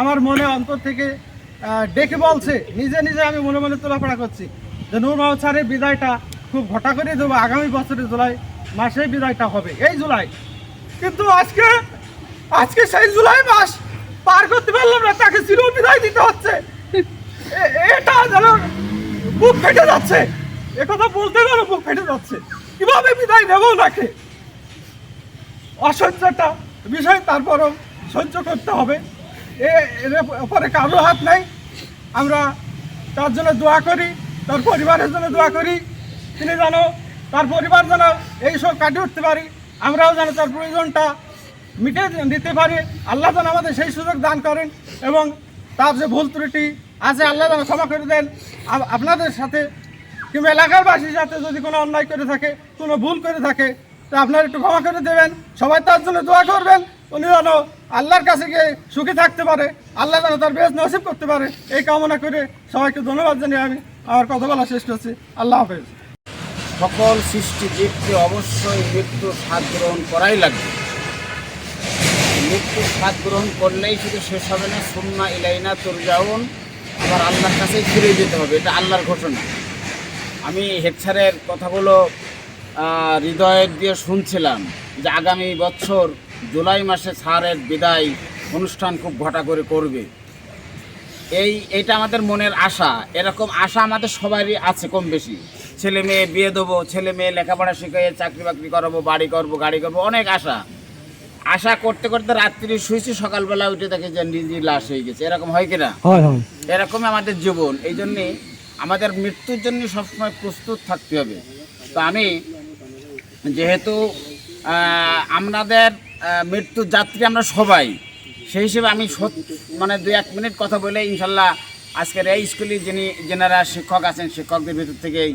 আমার মনে অন্তর থেকে ডেকে বলছে, নিজে নিজে আমি মনে মনে তোলাপড়া করছি। যে নূর মোহাম্মদ স্যারের বিদায়টা খুব ঘটা করে দেবো, আগামী বছরের জুলাই মাসে বিদায়টা হবে, এই জুলাই। কিন্তু আজকে আজকে সেই জুলাই মাস পার করতে পারলাম না, তাকে চির বিদায় দিতে হচ্ছে। এটা যেন বুক ফেটে যাচ্ছে। একথা বলতে গেলে বুক ফেটে যাচ্ছে। কীভাবে বিদায় দেবো অসহ্যটা বিষয়, তারপরও সহ্য করতে হবে। এ, এর উপরে কারও হাত নাই। আমরা তার জন্য দোয়া করি, তার পরিবারের জন্য দোয়া করি। তিনি যেন তার পরিবার যেন এইসব কাটিয়ে উঠতে পারি। আমরাও যেন তার প্রয়োজনটা মিটে দিতে পারি। আল্লাহ যেন আমাদের সেই সুযোগ দান করেন এবং তার যে ভুল ত্রুটি আছে, আল্লাহ যেন ক্ষমা করে দেন। আপনাদের সাথে কিংবা এলাকাবাসীর সাথে যদি কোনো অন্যায় করে থাকে, কোনো ভুল করে থাকে তা আপনারা একটু ক্ষমা করে দেবেন। সবাই তার জন্য দোয়া করবেন। উনি যেন আল্লাহর কাছে গিয়ে সুখী থাকতে পারে, আল্লাহ যেন তার বেশ নসিব করতে পারে, এই কামনা করে সবাইকে ধন্যবাদ জানিয়ে আমি আমার কথা বলা শেষ করছি। আল্লাহ হাফেজ। সকল সৃষ্টি জীবকে অবশ্যই মৃত্যুর স্বাদ গ্রহণ করাই লাগবে। মৃত্যুর স্বাদ গ্রহণ করলেই শুধু শেষ হবে না, সুন্না ইলাইনা তুরজাউন, আবার আল্লাহর কাছেই ফিরে যেতে হবে, এটা আল্লাহর ঘটনা আমি হেড স্যারের কথাগুলো হৃদয়ের দিয়ে শুনছিলাম যে আগামী বছর জুলাই মাসে স্যারের বিদায় অনুষ্ঠান খুব ঘটা করে করবে। এই এটা আমাদের মনের আশা। এরকম আশা আমাদের সবারই আছে কম বেশি। ছেলে মেয়ে বিয়ে দেবো ছেলে মেয়ে লেখাপড়া শিখিয়ে চাকরি বাকরি করাবো বাড়ি করব গাড়ি করব অনেক আশা। আশা করতে করতে রাত্রি শুয়েছি সকালবেলা উঠে দেখে যে নিজের লাশ হয়ে গেছে। এরকম হয় কিনা? এরকমই আমাদের জীবন। এই জন্যে আমাদের মৃত্যুর জন্য সবসময় প্রস্তুত থাকতে হবে। তো আমি যেহেতু আমাদের আহ, মৃত্যুর যাত্রী আমরা সবাই সেই হিসেবে আমি মানে দু এক মিনিট কথা বলে ইনশাল্লাহ আজকের এই স্কুলে যিনি যেনারা শিক্ষক আছেন শিক্ষকদের ভিতর থেকেই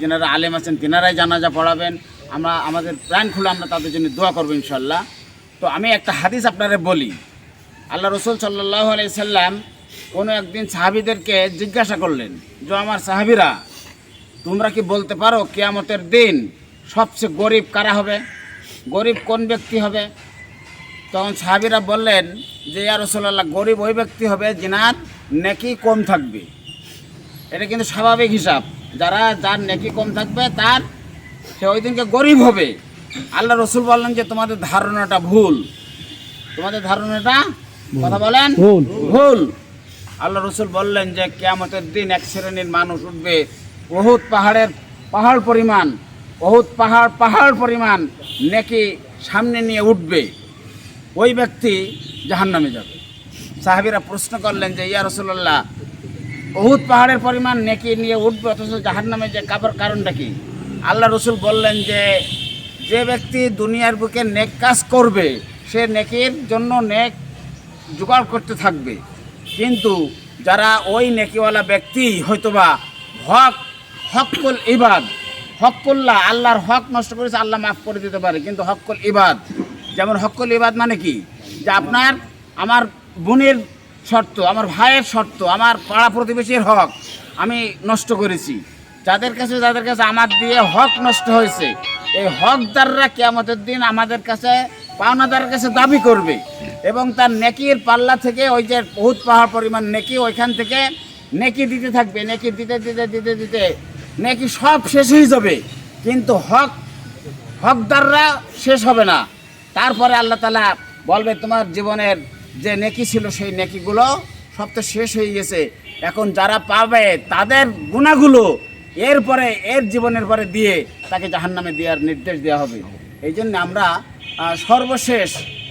যেনারা আলেম আছেন তেনারাই জানাজা পড়াবেন। আমরা আমাদের প্রাণ খুলে আমরা তাদের জন্য দোয়া করব ইনশাল্লাহ। তো আমি একটা হাদিস আপনারা বলি। আল্লাহ রসুল সাল্লাহ আলাইসাল্লাম কোনো একদিন সাহাবিদেরকে জিজ্ঞাসা করলেন যে আমার সাহাবিরা তোমরা কি বলতে পারো কেয়ামতের দিন সবচেয়ে গরিব কারা হবে? গরিব কোন ব্যক্তি হবে? তখন সাহাবিরা বললেন যে ইয়া রসুল্লাহ গরিব ওই ব্যক্তি হবে যিনার নেকি কম থাকবে। এটা কিন্তু স্বাভাবিক হিসাব। যারা যার নেকি কম থাকবে তার সে ওই দিনকে গরিব হবে। আল্লাহ রসুল বললেন যে তোমাদের ধারণাটা ভুল। তোমাদের ধারণাটা কথা বলেন? ভুল। আল্লাহ রসুল বললেন যে কেয়ামতের দিন এক শ্রেণির মানুষ উঠবে। বহুত পাহাড়ের পাহাড় পরিমাণ বহুত পাহাড় পাহাড় পরিমাণ নেকি সামনে নিয়ে উঠবে, ওই ব্যক্তি জাহান্নামে যাবে। সাহাবিরা প্রশ্ন করলেন যে, ইয়া রসুল্লাহ বহুত পাহাড়ের পরিমাণ নেকি নিয়ে উঠবে, অথচ জাহান্নামে যে কাবার কারণটা কি? আল্লাহ রসুল বললেন যে যে ব্যক্তি দুনিয়ার বুকে নেক কাজ করবে, সে নেকির জন্য নেক জোগাড় করতে থাকবে। কিন্তু যারা ওই নেকিওয়ালা ব্যক্তি, হয়তোবা হক, হককুল ইবাদ হককুল্লাহ আল্লাহর হক নষ্ট করেছে, আল্লাহ মাফ করে দিতে পারে। কিন্তু হককুল ইবাদ। যেমন হককুল ইবাদ মানে কি? যে আপনার, আমার বোনের শর্ত, আমার ভাইয়ের শর্ত, আমার পাড়া প্রতিবেশীর হক আমি নষ্ট করেছি। যাদের কাছে যাদের কাছে আমার দিয়ে হক নষ্ট হয়েছে, এই হকদাররা কেয়ামতের দিন আমাদের কাছে, পাওনাদারের কাছে দাবি করবে। এবং তার নেকির পাল্লা থেকে, ওই যে বহুত পাহাড় পরিমাণ নেকি, ওইখান থেকে নেকি দিতে থাকবে। নেকি দিতে দিতে দিতে দিতে নেকি সব শেষ হয়ে যাবে। কিন্তু হক, হকদাররা শেষ হবে না। তারপরে আল্লাহ তালা বলবে, তোমার জীবনের যে নেকি ছিল, সেই নেকিগুলো সব তো শেষ হয়ে গেছে। এখন যারা পাবে, তাদের গুণাগুলো এরপরে, এর জীবনের পরে দিয়ে তাকে জাহান্নামে দেওয়ার নির্দেশ দেওয়া হবে। এই জন্য আমরা সর্বশেষ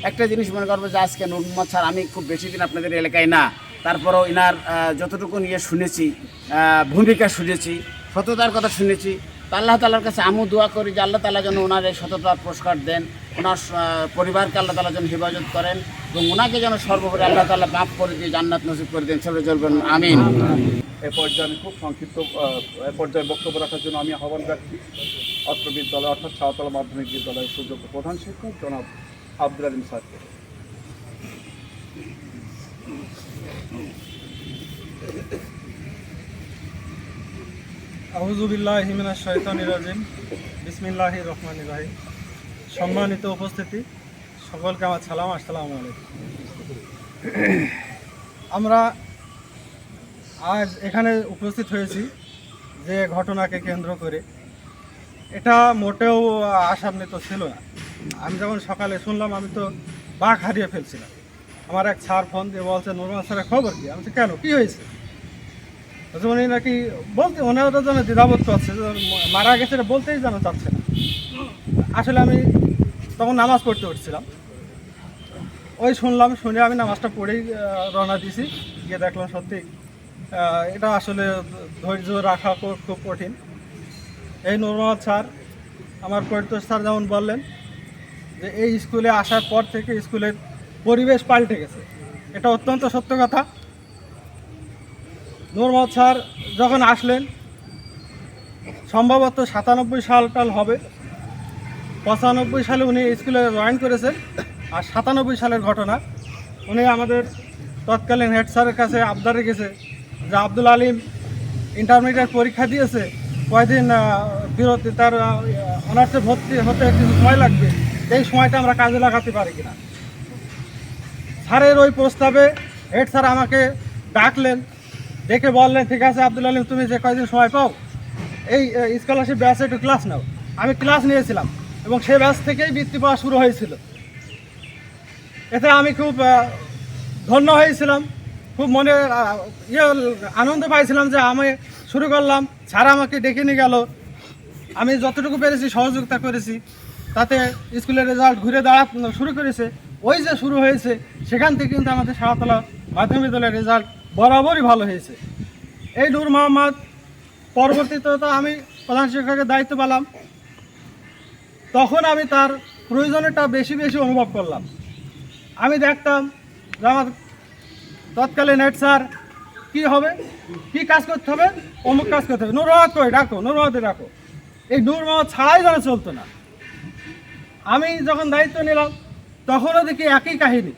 একটা জিনিস মনে করব যে, আজকে নুর মোহাম্মদ স্যার, আমি খুব বেশি দিন আপনাদের এলাকায় না। তারপরেও ইনার যতটুকু নিয়ে শুনেছি ভূমিকা শুনেছি সততার কথা শুনেছি। আল্লাহ তালার কাছে আমু দোয়া করি যে আল্লাহ তালা যেন ওনার এই সততার পুরস্কার দেন, ওনার পরিবারকে আল্লাহ তালা যেন হেফাজত করেন এবং ওনাকে যেন সর্বোপরি আল্লাহ তালা মাফ করে দিয়ে জান্নাত নসিব করে দেন। সবাই চলবেন আমিন। এ পর্যায়ে আমি খুব সংক্ষিপ্ত এ পর্যায়ে বক্তব্য রাখার জন্য আমি আহ্বান রাখছি অত্র বিদ্যালয় অর্থাৎ শাহতলা মাধ্যমিক বিদ্যালয়ের সুযোগ্য প্রধান শিক্ষক জনাব আব্দুল আলিম স্যারকে। আউজুবিল্লাহ হিমিনা শৈতানির রাজিম। বিসমিল্লাহ রহমান রাহিম। সম্মানিত উপস্থিতি, সকলকে আমার সালাম, আসসালামু আলাইকুম। আমরা আজ এখানে উপস্থিত হয়েছি যে ঘটনাকে কেন্দ্র করে। এটা মোটেও আশান্বিত ছিল না। আমি যখন সকালে শুনলাম, আমি তো বাঘ হারিয়ে ফেলছিলাম। আমার এক স্যার ফোন দিয়ে বলছে নুরমান স্যারের খবর কি? আমি কেন? কী হয়েছে? বলছে, নাকি বলতে ওনারা যেন দ্বিধাবোধ করছে মারা গেছে বলতেই যেন চাচ্ছে না। আসলে আমি তখন নামাজ পড়তে উঠছিলাম। ওই শুনলাম শুনে আমি নামাজটা পড়েই রওনা দিছি গিয়ে দেখলাম সত্যি এটা আসলে ধৈর্য রাখা খুব কঠিন। এই নুরমহম্মদ স্যার আমার পরিতোষ স্যার যেমন বললেন যে এই স্কুলে আসার পর থেকে স্কুলের পরিবেশ পাল্টে গেছে। এটা অত্যন্ত সত্য কথা। নুরমহম্মদ স্যার যখন আসলেন সম্ভবত সাতানব্বই সাল টাল হবে। পঁচানব্বই সালে উনি স্কুলে জয়েন করেছেন। আর সাতানব্বই সালের ঘটনা উনি আমাদের তৎকালীন হেড স্যারের কাছে আবদার রেখেছে যে আব্দুল আলিম ইন্টারমিডিয়েট পরীক্ষা দিয়েছে কয়দিন আহ, বিরতি তার অনার্সে ভর্তি হতে কিছু সময় লাগবে এই সময়টা আমরা কাজে লাগাতে পারি কিনা। স্যারের ওই প্রস্তাবে হেড স্যার আমাকে ডাকলেন ডেকে বললেন, ঠিক আছে আব্দুল আলিম, তুমি যে কয়দিন সময় পাও, এই স্কলারশিপ ব্যাচে একটু ক্লাস নাও। আমি ক্লাস নিয়েছিলাম এবং সে ব্যাচ থেকেই বৃত্তি পাওয়া শুরু হয়েছিল। এতে আমি খুব ধন্য হয়েছিলাম। খুব মনে ইয়ে আনন্দ পাইছিলাম যে আমি শুরু করলাম স্যার আমাকে ডেকে নিয়ে গেল। আমি যতটুকু পেরেছি, সহযোগিতা করেছি, তাতে স্কুলের রেজাল্ট ঘুরে দাঁড়া, শুরু করেছে। ওই যে শুরু হয়েছে, সেখান থেকে কিন্তু আমাদের সাহাতলা মাধ্যমিক বিদ্যালয়ের রেজাল্ট বরাবরই ভালো হয়েছে। এই নূর মোহাম্মদ, পরবর্তীতে তো আমি প্রধান শিক্ষকের দায়িত্ব পেলাম। তখন আমি তার প্রয়োজনটা বেশি বেশি অনুভব করলাম। আমি দেখতাম যে আমার তৎকালীন হেড স্যার, কী হবে? কি কাজ করতে হবে? অমুক কাজ করতে হবে। নূর মোহাম্মদ কই, ডাকো নূর মোহাম্মদে ডাকো। এই নূর মোহাম্মদ ছাড়াই যেন চলতো না। আমি যখন দায়িত্ব নিলাম, তখনও দেখি একই কাহিনী।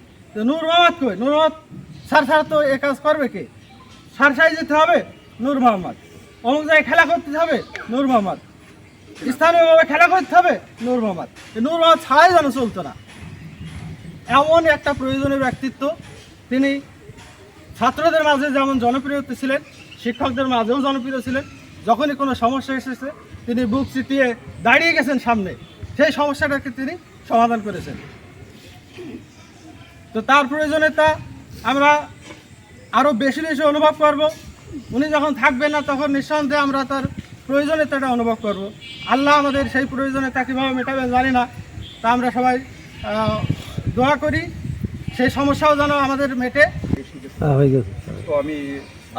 নূর মোহাম্মদ কই? নূর মোহাম্মদ স্যার স্যার তো এ কাজ করবে কে? স্যার সাই যেতে হবে, নূর মোহাম্মদ। অমুক জায়গায় খেলা করতে হবে, নূর মোহাম্মদ। স্থানীয়ভাবে খেলা করতে হবে, নূর মোহাম্মদ। নূর মোহাম্মদ ছাড়াই যেন চলতো না। এমন একটা প্রয়োজনীয় ব্যক্তিত্ব, তিনি ছাত্রদের মাঝে যেমন জনপ্রিয় ছিলেন, শিক্ষকদের মাঝেও জনপ্রিয় ছিলেন, যখনই কোনো সমস্যা এসেছে, তিনি বুক চিটিয়ে দাঁড়িয়ে গেছেন সামনে, সেই সমস্যাটাকে তিনি সমাধান করেছেন। তো তার প্রয়োজনীয়তা আমরা আরও বেশি বেশি অনুভব করব। উনি যখন থাকবেন না তখন নিঃসন্দেহে আমরা তার প্রয়োজনীয়তাটা অনুভব করব। আল্লাহ আমাদের সেই প্রয়োজনীয়তা কীভাবে মেটাবে জানি না। তা আমরা সবাই দোয়া করি। সেই সমস্যাও যেন আমাদের মেটে। তো আমি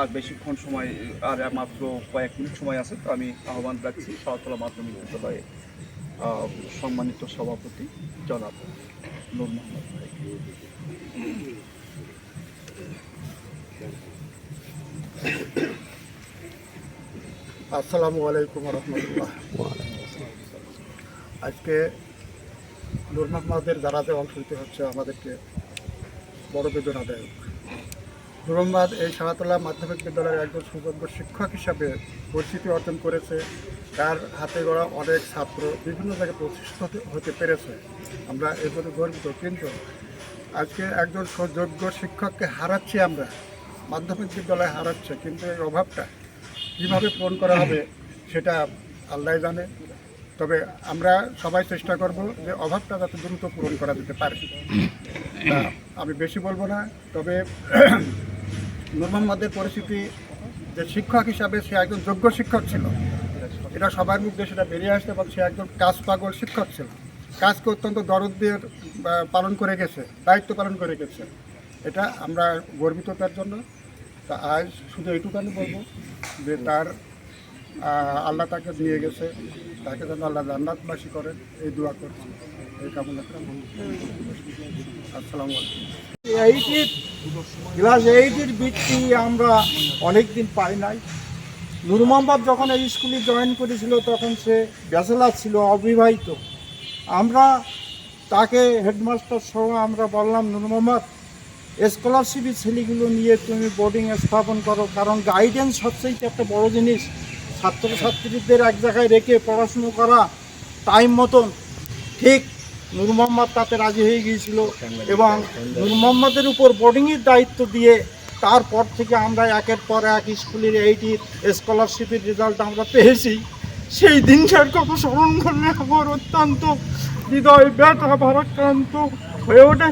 আর বেশিক্ষণ সময় আর মাত্র কয়েক মিনিট সময় আছে তো আমি আহ্বান রাখছি শরতলা মাধ্যমিক বিদ্যালয়ে সম্মানিত সভাপতি জনাব নূর মোহাম্মদ আসসালামু আলাইকুম রহমতুল্লাহ। আজকে নূর মোহাম্মদের দ্বারাতে অংশ নিতে হচ্ছে আমাদেরকে বড় বেদনাদায়ক। নূর মোহাম্মদ এই সাহাতলা মাধ্যমিক বিদ্যালয়ের একজন সুযোগ্য শিক্ষক হিসাবে পরিচিতি অর্জন করেছে। তার হাতে গড়া অনেক ছাত্র বিভিন্ন জায়গায় প্রতিষ্ঠিত হতে পেরেছে। আমরা এর প্রতি গর্বিত। কিন্তু আজকে একজন সুযোগ্য শিক্ষককে হারাচ্ছি আমরা। মাধ্যমিক বিদ্যালয় হারাচ্ছে, কিন্তু এই অভাবটা কীভাবে পূরণ করা হবে সেটা আল্লাহ জানে। তবে আমরা সবাই চেষ্টা করব যে অভাবটা যাতে দ্রুত পূরণ করা যেতে পারে। আমি বেশি বলব না, তবে নূর মোহাম্মদের পরিস্থিতি যে শিক্ষক হিসাবে সে একজন যোগ্য শিক্ষক ছিল, এটা সবার মুখ দিয়ে সেটা বেরিয়ে আসতে এবং সে একজন কাজ পাগল শিক্ষক ছিল। কাজকে অত্যন্ত দরদ দিয়ে পালন করে গেছে, দায়িত্ব পালন করে গেছে। এটা আমরা গর্বিত তার জন্য তা আজ শুধু এইটুকানি বলব যে তার আল্লাহ তাকে দিয়ে গেছে, তাকে যেন আল্লাহ জান্নাতবাসী করেন এই দোয়া করছি। এই কামনা আসসালামু আলাইকুম। এইটির ক্লাস এইটের বৃত্তি আমরা অনেক দিন পাই নাই। নূর মোহাম্মদ যখন এই স্কুলে জয়েন করেছিল, তখন সে ব্যাচেলার ছিল, অবিবাহিত। আমরা তাকে হেডমাস্টার সহ আমরা বললাম নূর মোহাম্মদ স্কলারশিপের ছেলেগুলো নিয়ে তুমি বোর্ডিংয়ে স্থাপন করো, কারণ গাইডেন্স তো একটা বড় জিনিস। ছাত্রছাত্রীদের এক জায়গায় রেখে পড়াশুনো করা টাইম মতন। ঠিক নূর মোহাম্মদ তাতে রাজি হয়ে গিয়েছিল এবং নূর মোহাম্মদের উপর বোর্ডিংয়ের দায়িত্ব দিয়ে তারপর থেকে আমরা একের পর এক স্কুলের এইটির স্কলারশিপের রেজাল্ট আমরা পেয়েছি। সেই দিনটার কথা স্মরণ করলে আমার অত্যন্ত হৃদয় ব্যথা ভারাক্রান্ত হয়ে ওঠে।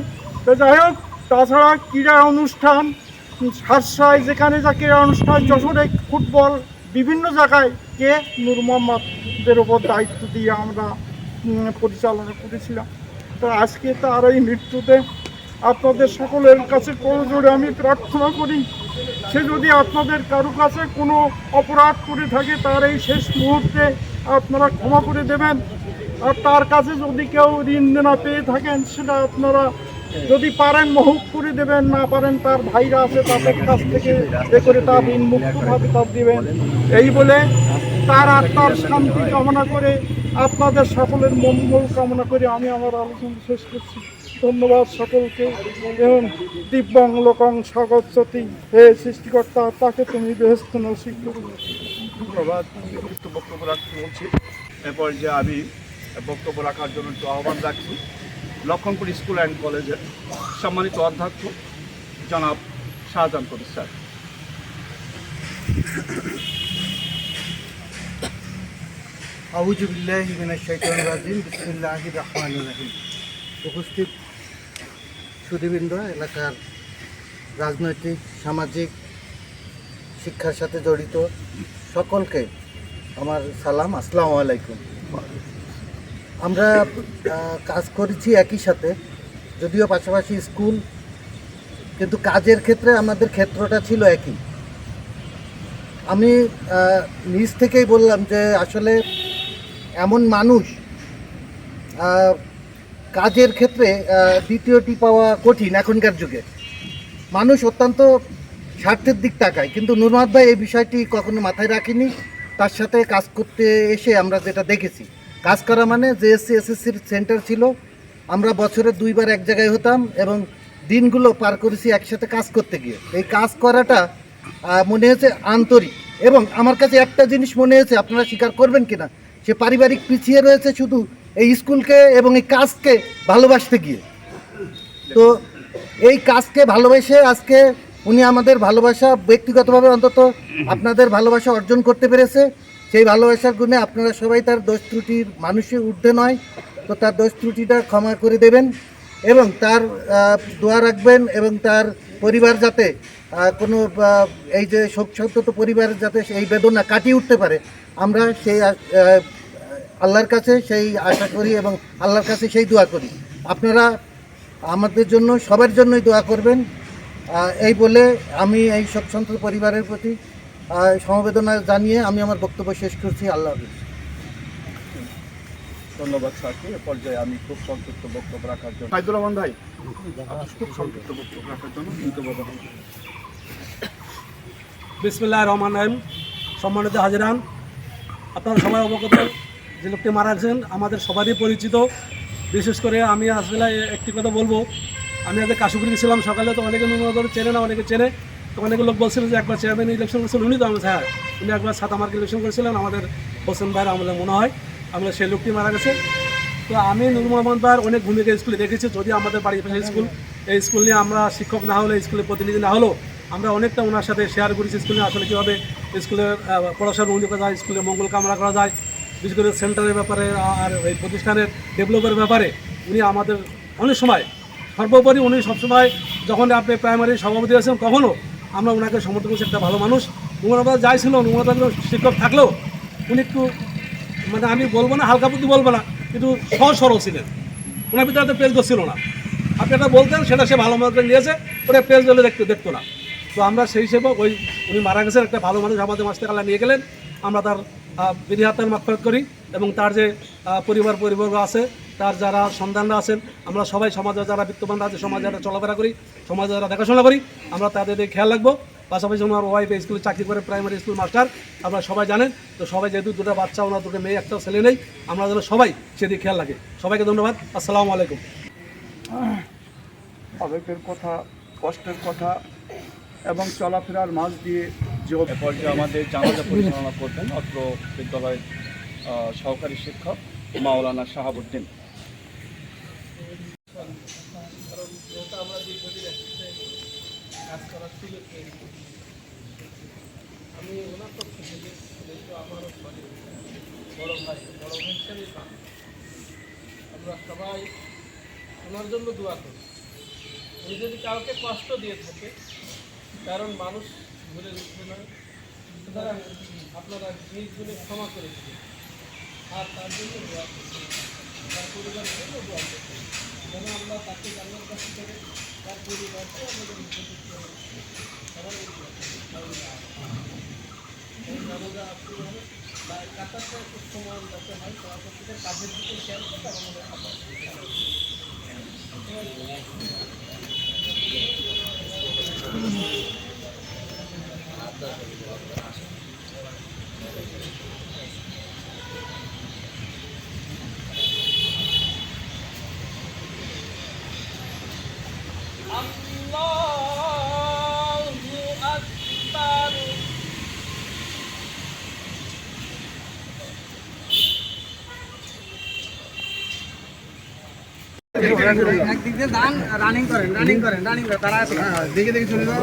যাই হোক তাছাড়া ক্রীড়া অনুষ্ঠান সারসায় যেখানে যা ক্রীড়া অনুষ্ঠান যশোরে ফুটবল বিভিন্ন জায়গায় কে নূর মোহাম্মদের ওপর দায়িত্ব দিয়ে আমরা পরিচালনা করেছিলাম। তো আজকে তার এই মৃত্যুতে আপনাদের সকলের কাছে করজোড়ে আমি প্রার্থনা করি, সে যদি আপনাদের কারও কাছে কোনো অপরাধ করে থাকে, তার এই শেষ মুহূর্তে আপনারা ক্ষমা করে দেবেন। আর তার কাছে যদি কেউ ঋণ দেনা পেয়ে থাকেন, সেটা আপনারা যদি পারেন মহুক করে দেবেন, না পারেন তার ভাইরা আছে তাদের কাছ থেকে এ করে তার ঋণ মুক্তভাবে তার দেবেন। এই বলে তার আত্মার শান্তি কামনা করে আপনাদের সকলের মঙ্গল কামনা করে আমি আমার আলোচনা শেষ করছি। ধন্যবাদ সকলকে এবং দিব্যাং লোকং স্বাগতী হে সৃষ্টিকর্তা, তাকে তুমি বেহস্ত নসিক ধন্যবাদ। বক্তব্য রাখতে বলছি। এরপর যে আমি বক্তব্য রাখার জন্য একটু আহ্বান রাখছি। লক্ষণপুর স্কুল অ্যান্ড কলেজের সম্মানিত অধ্যক্ষ জনাব শাহজাহান কবির স্যার। উপস্থিত সুদীবৃন্দ, এলাকার রাজনৈতিক, সামাজিক, শিক্ষার সাথে জড়িত সকলকে আমার সালাম, আসসালামু আলাইকুম। আমরা কাজ করেছি একই সাথে, যদিও পাশাপাশি স্কুল, কিন্তু কাজের ক্ষেত্রে আমাদের ক্ষেত্রটা ছিল একই। আমি নিজ থেকেই বললাম যে আসলে এমন মানুষ কাজের ক্ষেত্রে দ্বিতীয়টি পাওয়া কঠিন এখনকার যুগে। মানুষ অত্যন্ত স্বার্থের দিক তাকায়, কিন্তু নুরমাদ ভাই এই বিষয়টি কখনো মাথায় রাখিনি। তার সাথে কাজ করতে এসে আমরা যেটা দেখেছি। কাজ করা মানে জেএসসি এসএসসির সেন্টার ছিল, আমরা বছরে দুইবার এক জায়গায় হতাম এবং দিনগুলো পার করেছি একসাথে কাজ করতে গিয়ে। এই কাজ করাটা মনে হয়েছে আন্তরিক এবং আমার কাছে একটা জিনিস মনে হয়েছে, আপনারা স্বীকার করবেন কিনা? সে পারিবারিক পিছিয়ে রয়েছে শুধু এই স্কুলকে এবং এই কাজকে ভালোবাসতে গিয়ে। তো এই কাজকে ভালোবেসে আজকে উনি আমাদের ভালোবাসা, ব্যক্তিগতভাবে অন্তত আপনাদের ভালোবাসা অর্জন করতে পেরেছে। সেই ভালোবাসার গুণে আপনারা সবাই তার দোষ ত্রুটির মানুষের ঊর্ধ্বে নয়, তো তার দোষ ত্রুটিটা ক্ষমা করে দেবেন এবং তার দোয়া রাখবেন এবং তার পরিবার যাতে কোনো এই যে শোক সন্তত পরিবার যাতে এই বেদনা কাটিয়ে উঠতে পারে। আমরা সেই আল্লাহর কাছে সেই আশা করি এবং আল্লাহর কাছে সেই দোয়া করি। আপনারা আমাদের জন্য সবার জন্যই দোয়া করবেন। এই বলে আমি এই শোকসন্ত পরিবারের প্রতি সমবেদনা জানিয়ে আমি আমার বক্তব্য শেষ করছি। আল্লাহ হাফিজ। ধন্যবাদ স্যারকে। এ পর্যায়ে আমি খুব সংক্ষিপ্ত বক্তব্য রাখার জন্য সাইদুর রহমান ভাই খুব সংক্ষিপ্ত বক্তব্য রাখার জন্য কিন্তু বিসমুল্লাহ রহমান রহিম। সম্মানিত হাজিরান আপনারা সবাই অবগত যে লোকটি মারা গেছেন আমাদের সবারই পরিচিত। বিশেষ করে আমি আসলে একটি কথা বলব। আমি আজকে কাশুপুরি ছিলাম সকালে তো অনেকে নুনগর চেনে না অনেকে চেনে। তো অনেকে লোক বলছিল যে একবার চেয়ারম্যান ইলেকশন করেছিলেন উনি তো আমার হ্যাঁ উনি একবার সাত মার্ক ইলেকশন করেছিলেন। আমাদের হোসেন ভাইয়ের আমাদের মনে হয় আমরা সেই লোকটি মারা গেছে। তো আমি নুর মোহাম্মদ ভাইয়ের অনেক ভূমিকা স্কুলে দেখেছি। যদি আমাদের বাড়ির পাশে স্কুল এই স্কুল নিয়ে আমরা শিক্ষক না হলে স্কুলের প্রতিনিধি না হলেও আমরা অনেকটা ওনার সাথে শেয়ার করেছি স্কুলে। আসলে কীভাবে স্কুলের আহ, পড়াশোনার উন্নতি করা যায় স্কুলের মঙ্গল কামনা করা যায়। বিশেষ করে সেন্টারের ব্যাপারে আর এই প্রতিষ্ঠানের ডেভেলপের ব্যাপারে উনি আমাদের অনেক সময় সর্বোপরি উনি সবসময় যখন আপনি প্রাইমারি সভাপতি আছেন কখনও আমরা ওনাকে সমর্থন করছি, একটা ভালো মানুষ। নুমানাবাদ যাই ছিল নুমানাবাদ শিক্ষক থাকলেও উনি একটু মানে আমি বলব না, হালকা বুদ্ধি বলব না, কিন্তু সহজ সরল ছিলেন। ওনার ভিতরে তো পেজ ছিল না। আপনি একটা বলতেন, সেটা সে ভালো মতো নিয়েছে, ওটা পেজ দিলে দেখতে দেখতো না। তো আমরা সেই হিসেবে ওই, উনি মারা গেছেন, একটা ভালো মানুষ আমাদের মাস থেকে আল্লাহ নিয়ে গেলেন। আমরা তার বিধি হাতের মাফরত করি। এবং তার যে পরিবার পরিবর্গ আছে তার যারা সন্তানরা আছেন আমরা সবাই সমাজে যারা বিত্তবানরা আছে সমাজে যারা চলাফেরা করি সমাজে যারা দেখাশোনা করি আমরা তাদের খেয়াল রাখব। পাশাপাশি ওনার ওয়াইফ স্কুলে চাকরি করে প্রাইমারি স্কুল মাস্টার আপনারা সবাই জানেন তো সবাই যেহেতু দুটো বাচ্চা ওনার দুটো মেয়ে একটা ছেলে নেই আমরা যেন সবাই সেদিকে খেয়াল রাখি। সবাইকে ধন্যবাদ। আসসালামু আলাইকুম। আবেগের কথা কষ্টের কথা এবং চলাফেরার মাঝ দিয়ে যে পর্যায়ে আমাদের জানাজা পরিচালনা করবেন অত্র বিদ্যালয়ের সহকারী শিক্ষক মাওলানা শাহাবুদ্দিন। আমি ওনার যেহেতু আমারও বড় ভাই, বড় আমরা সবাই ওনার জন্য দোয়া করি। উনি যদি কাউকে কষ্ট দিয়ে থাকে, কারণ মানুষ ভুলে উঠবে না। সুতরাং আপনারা জিনিসগুলি ক্ষমা করে আর তার জন্য দোয়া করবেন তার পরিবারের জন্য দোয়া করবেন যেন আমরা তাকে জানার কাছে করে তার পরিবারকে আমাদের উপযুক্ত সবাই জানাজা আসতে হবে বা কাতারটা একটু সময় যাতে কাজের দিকে খেয়াল করতে আমাদের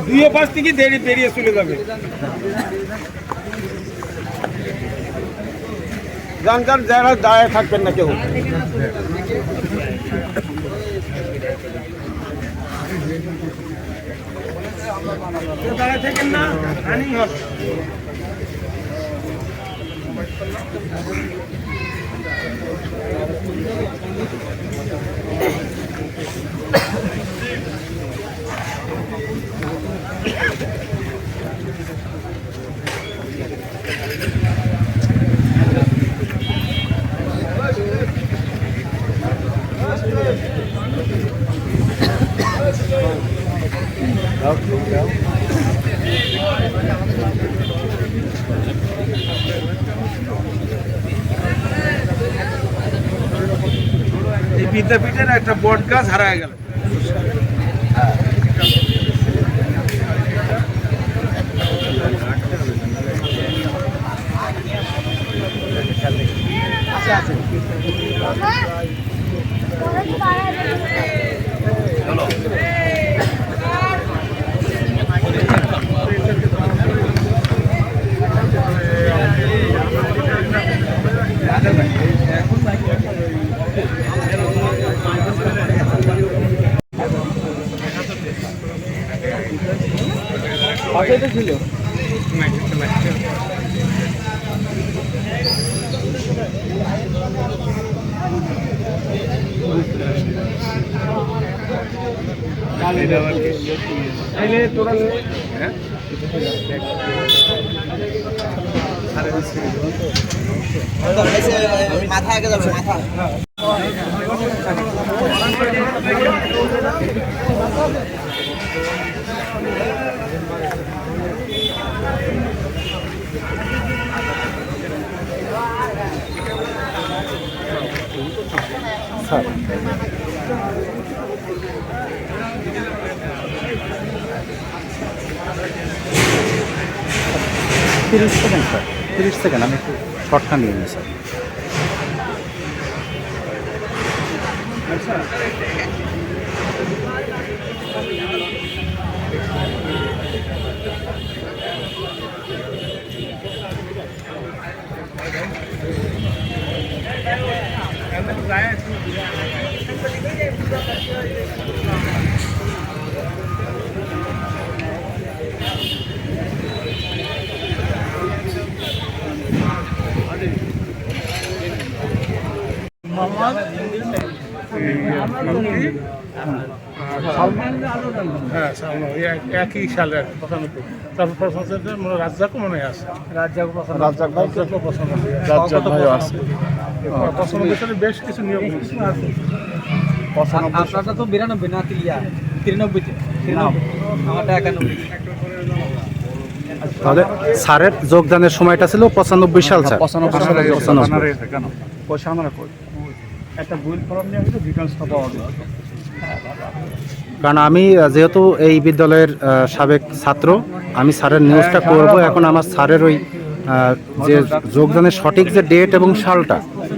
দুই পাশ থেকে বেরিয়ে বেরিয়ে চলে যাবে জানকার যারা দাঁড়ায় থাকবেন না কেউ দাঁড়ায় থাকেন না রানিং হবে। এই হারা গেল। বট গাছ হারায় গেল তিরিশ সেকেন্ড স্যার তিরিশ সেকেন্ড আমি একটু শর্টটা নিয়ে নিই স্যার হ্যাঁ সামনে ওই এক- একই সালের পঁচানব্বই। তারপর পঁচানব্বই মনে হয় রাজ্জাকও মনে আছে। রাজ্জাক রাজ্জাক ভাই পঁচানব্বই। রাজ্জাক ভাই আছে। পঁচানব্বই। সালে বেশ কিছু নিয়োগ হয়েছে। আপনারটা তো বিরানব্বই না তিরিয়া? তিরানব্বইতে। তিরানব্বই। আমারটা একানব্বই। তাহলে স্যারের যোগদানের সময়টা ছিল পঁচানব্বই সাল স্যার। পঁচানব্বই আমরা করি একটা বুল ফর্ম নিয়ে পাওয়া কারণ আমি যেহেতু এই বিদ্যালয়ের সাবেক ছাত্র, আমি স্যারের নিউজটা করব। এখন আমার স্যারের ওই যে যোগদানের সঠিক যে ডেট এবং সালটা,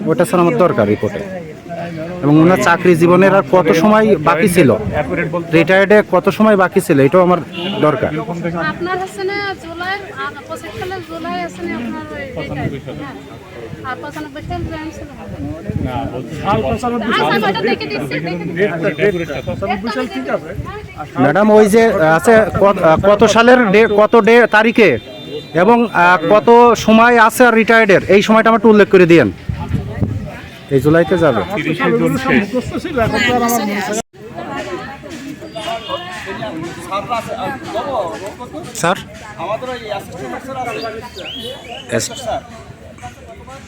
ওটা স্যার আমার দরকার রিপোর্টে এবং ওনার চাকরি জীবনের আর কত সময় বাকি ছিল? রিটায়ার্ডে কত সময় বাকি ছিল? এটাও আমার দরকার। আপনার জুলাই আপনার ম্যাডাম ওই যে আছে কত- কত সালের ডে কত ডে তারিখে এবং কত সময় আছে আর রিটায়ার্ডের এই সময়টা আমার উল্লেখ করে দিয়েন। এই জুলাইতে যাবে। স্যার?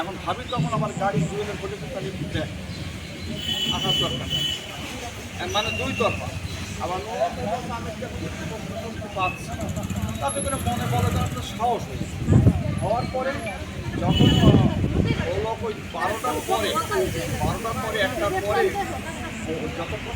এখন ভাবি তখন আমার গাড়ি জুয়েলের পর্যন্ত তাহলে দেখ আসার দরকার মানে দুই তরফা। আবার পাচ্ছি। তাতে করে মনে বলে একটা সাহস হয়েছে হওয়ার পরে যখন লোক ওই বারোটার পরে বারোটার পরে, একটার পরে যতক্ষণ